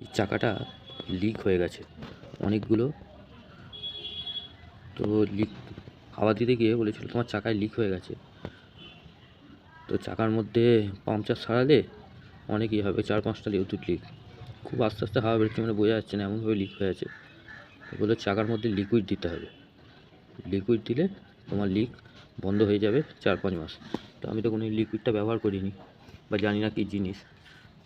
এই চাকাটা লিক হয়ে গেছে। অনেকগুলো। তো লিক হাওয়া দিতে গিয়ে বলেছিল, তোমার চাকায় লিক হয়ে গেছে। তো চাকার মধ্যে পাংচার সারালে অনেকই হবে চার পাঁচটা লিকুইড লিক খুব আস্তে আস্তে হাওয়া বেরোচ্ছে মানে বোঝা যাচ্ছে না, এমনভাবে লিক হয়ে আছে। বলে চাকার মধ্যে লিকুইড দিতে হবে। লিকুইড দিলে তোমার লিক বন্ধ হয়ে যাবে চার পাঁচ মাস। তো আমি তো কোনো লিকুইডটা ব্যবহার করিনি বা জানি না কী জিনিস।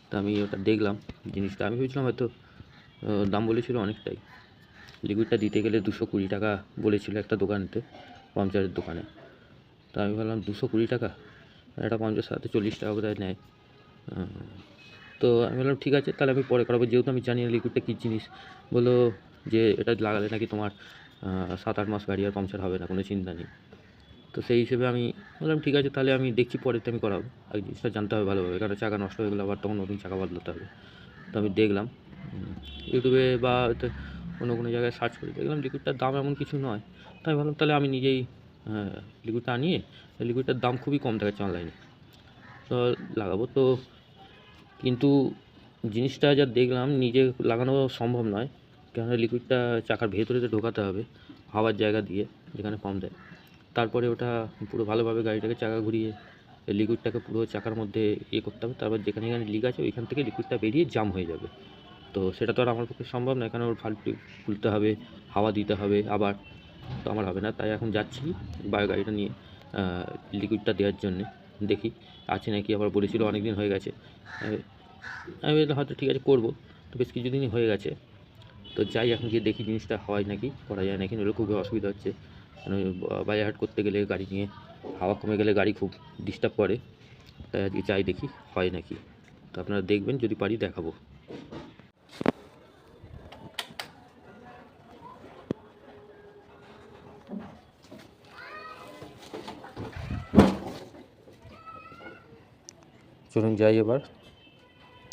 তো আমি ওটা দেখলাম, জিনিসটা। আমি ভেবেছিলাম হয়তো দাম বলেছিল অনেকটাই। লিকুইডটা দিতে গেলে দুশো কুড়ি টাকা বলেছিল একটা দোকানেতে পাংচারের দোকানে। তো আমি ভাবলাম, দুশো কুড়ি টাকা? একটা পাংচার সাথে চল্লিশ টাকা বোধহয় নেয়। তো আমি বললাম ঠিক আছে, তাহলে আমি পরে করাবো। যেহেতু আমি জানি না লিকুইডটা কী জিনিস। বলল যে, এটা লাগালে নাকি তোমার সাত আট মাস গাড়ি আর পাংচার হবে না, কোনো চিন্তা নেই। তো সেই হিসেবে আমি বললাম, ঠিক আছে, তাহলে আমি দেখছি পরেতে আমি করাবো। আগে জিনিসটা জানতে হবে ভালোভাবে কারণ চাকা নষ্ট হয়ে গেলে আবার তখন নতুন চাকা বদলাতে হবে। তো আমি দেখলাম ইউটিউবে বা অন্য কোনো জায়গায় সার্চ করে দেখলাম, লিকুইডটার দাম এমন কিছু নয়। তাই ভাবলাম, তাহলে আমি নিজেই লিকুইডটা আনিয়ে লিকুইডটার দাম খুবই কম দেখাচ্ছে অনলাইনে তো লাগাবো তো, কিন্তু জিনিসটা যা দেখলাম, নিজে লাগানো সম্ভব নয়। কেননা লিকুইডটা চাকার ভেতরে তো ঢোকাতে হবে, হাওয়ার জায়গা দিয়ে, যেখানে পাম্প দেয়। তারপরে ওটা পুরো ভালোভাবে গাড়িটাকে চাকা ঘুরিয়ে লিকুইডটাকে পুরো চাকার মধ্যে ইয়ে করতে হবে। তারপর যেখানে যেখানে লিক আছে, ওইখান থেকে লিকুইডটা বেরিয়ে জাম হয়ে যাবে। তো সেটা তো আর আমার পক্ষে সম্ভব না কারণ ওর ভাল্বটি খুলতে হবে, হাওয়া দিতে হবে আবার, তো আমার হবে না। তাই এখন যাচ্ছি বায়ো গাড়িটা নিয়ে লিকুইডটা দেওয়ার জন্যে। দেখি, আছে নাকি আবার বলেছিল অনেক দিন হয়ে গেছে। আমি- হয়তো ঠিক আছে করব, তো বেশ কিছুদিনই হয়ে গেছে। তো যাই, এখন গিয়ে দেখি জিনিসটা হয় নাকি, করা যায় নাকি, নইলে খুবই অসুবিধা হচ্ছে। কারণ বা- বাজার হাট করতে গেলে গাড়ি নিয়ে হাওয়া কমে গেলে গাড়ি খুব ডিস্টার্ব করে। তাই আজকে যাই দেখি হয় নাকি। তো আপনারা দেখবেন, যদি পারি দেখাবো। চলুন যাই এবার,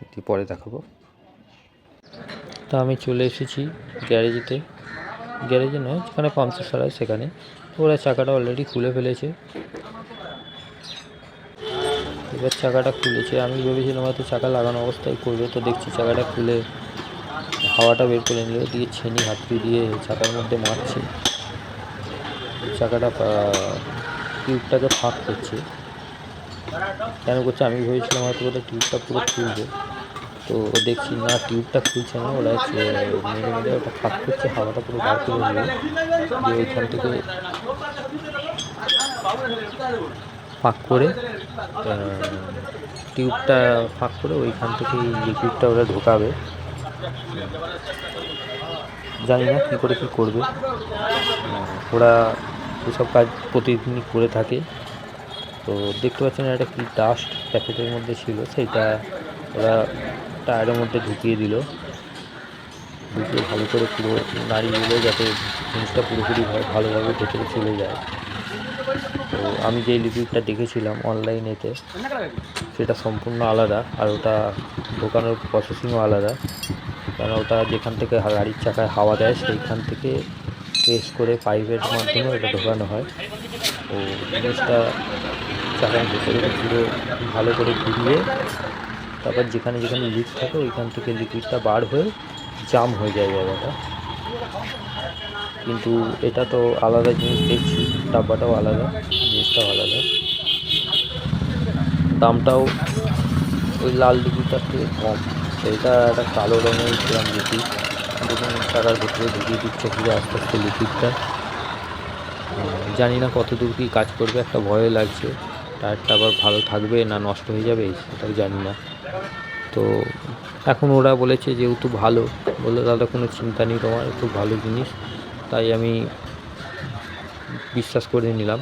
একটু পরে দেখাবো। তা আমি চলে এসেছি গ্যারেজেতে। গ্যারেজে নয়, যেখানে পাংচার সারায় সেখানে। ওরা চাকাটা অলরেডি খুলে ফেলেছে। এবার চাকাটা খুলেছে। আমি ভেবেছিলাম হয়তো চাকা লাগানো অবস্থায় করবে। তো দেখছি চাকাটা খুলে হাওয়াটা বের করে নিল। দিয়ে ছেনি হাতুড়ি দিয়ে চাকার মধ্যে মারছে। চাকাটা টিউবটাকে ফাঁক করছে। কেন করছে? আমি ভেবেছিলাম হয়তো ওটা টিউবটা পুরো খুলবে। তো দেখছি না, টিউবটা খুলছে না, ওরা মেরে মেরে ওটা ফাঁক করছে, হাওয়াটা পুরো বার করে নিল দিয়ে ওইখান থেকে ফাঁক করে টিউবটা ফাঁক করে ওইখান থেকে লিকুইডটা ওরা ঢোকাবে। জানি না কী করে কী করবে। ওরা এসব কাজ প্রতিদিনই করে থাকে। তো দেখতে পাচ্ছেন একটা কি ডাস্ট প্যাকেটের মধ্যে ছিল, সেইটা ওরা টায়ারের মধ্যে ঢুকিয়ে দিল। ঢুকিয়ে ভালো করে পুরো নাড়িয়ে দিল যাতে জিনিসটা পুরোপুরি ভাবে- ভালোভাবে ভেতরে চলে যায়। তো আমি যে লিকুইডটা দেখেছিলাম অনলাইনেতে সেটা সম্পূর্ণ আলাদা আর ওটা ঢোকানোর প্রসেসিংও আলাদা। কারণ ওটা যেখান থেকে গাড়ির চাকায় হাওয়া দেয়, সেইখান থেকে প্রেস করে পাইপের মাধ্যমে ওটা ঢোকানো হয়। তো জিনিসটা চাকার ভেতরে পুরো ভালো করে ঘুরিয়ে তারপর যেখানে যেখানে লিক থাকে, ওইখান থেকে লিকুইডটা বার হয়ে জাম হয়ে যায় জায়গাটা। কিন্তু এটা তো আলাদা জিনিস দেখছি, ডাব্বাটাও আলাদা, জিনিসটাও আলাদা। দামটাও ওই লাল লিকুইডটার থেকে কম। সেইটা একটা কালো রঙের কিরম লিকুইড দেখুন টাকার ভেতরে ঢুকিয়ে দিচ্ছে পুরো আস্তে আস্তে লিকুইডটা জানি না কত দূর কী কাজ করবে, একটা ভয় লাগছে। টায়ারটা আবার ভালো থাকবে না নষ্ট হয়ে যাবে, সেটাও জানি না। তো এখন ওরা বলেছে যেহেতু ভালো। বলল দাদা কোনো চিন্তা নেই তোমার খুব ভালো জিনিস। তাই আমি বিশ্বাস করে নিলাম।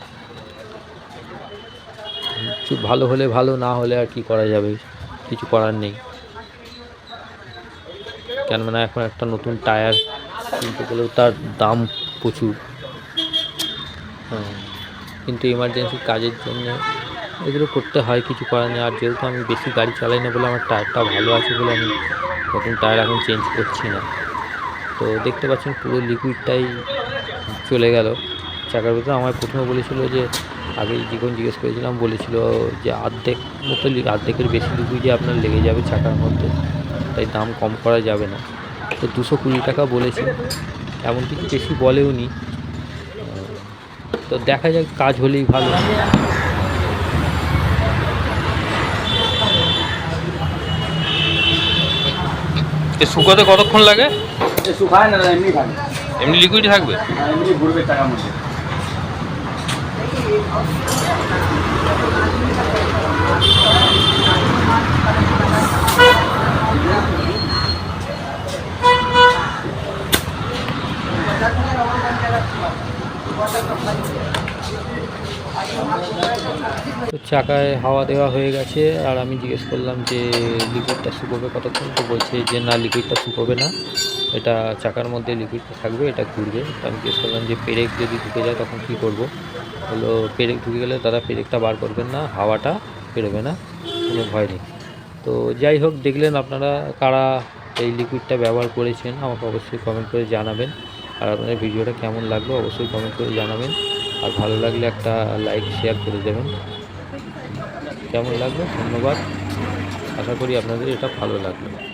ভালো হলে ভালো না হলে আর কি করা যাবে? কিছু করার নেই। কেননা এখন একটা নতুন টায়ার কিনতে গেলেও তার দাম প্রচুর। হ্যাঁ, কিন্তু এমার্জেন্সি কাজের জন্য এগুলো করতে হয়, কিছু করার নেই। আর যেহেতু আমি বেশি গাড়ি চালাই না বলে আমার টায়ারটা ভালো আছে বলে আমি নতুন টায়ার এখন চেঞ্জ করছি না। তো দেখতে পাচ্ছেন পুরো লিকুইডটাই চলে গেল। চাকার ভিতরে আমার প্রথমে বলেছিল যে আগে যখন জিজ্ঞেস করেছিলাম, বলেছিল যে অর্ধেক মতো অর্ধেকের বেশি লিকুইডই আপনার লেগে যাবে চাকার মধ্যে। তাই দাম কম করা যাবে না। তো দুশো কুড়ি টাকা বলেছে। এমন কিছু বেশি বলেও নি তো দেখা যাক, কাজ হলেই ভালো। এ শুকোতে কতক্ষণ লাগে? এ শুকায় না এমনি থাকে। এমনি লিকুইড থাকবে? এমনি ঘুরবে টাকার মধ্যে। তো চাকায় হাওয়া দেওয়া হয়ে গেছে, আর আমি জিজ্ঞেস করলাম যে লিকুইডটা শুকোবে কতক্ষণ? তো বলছে যে না লিকুইডটা শুকোবে না। এটা চাকার মধ্যে লিকুইডটা থাকবে, এটা ঘুরবে। তো আমি জিজ্ঞেস করলাম যে পেরেক যদি ঢুকে যায় তখন কী করব? হলো পেরেক ঢুকে গেলে দাদা পেরেকটা বার করবেন না, হাওয়াটা বেরোবে না, কোনো ভয় নেই। তো যাই হোক, দেখলেন আপনারা কারা এই লিকুইডটা ব্যবহার করেছেন, আমাকে অবশ্যই কমেন্ট করে জানাবেন। আর আপনাদের ভিডিওটা কেমন লাগল অবশ্যই কমেন্ট করে জানাবেন। আর ভালো লাগলে একটা লাইক শেয়ার করে দেবেন। কেমন লাগল? ধন্যবাদ। আশা করি আপনাদের এটা ভালো লাগল।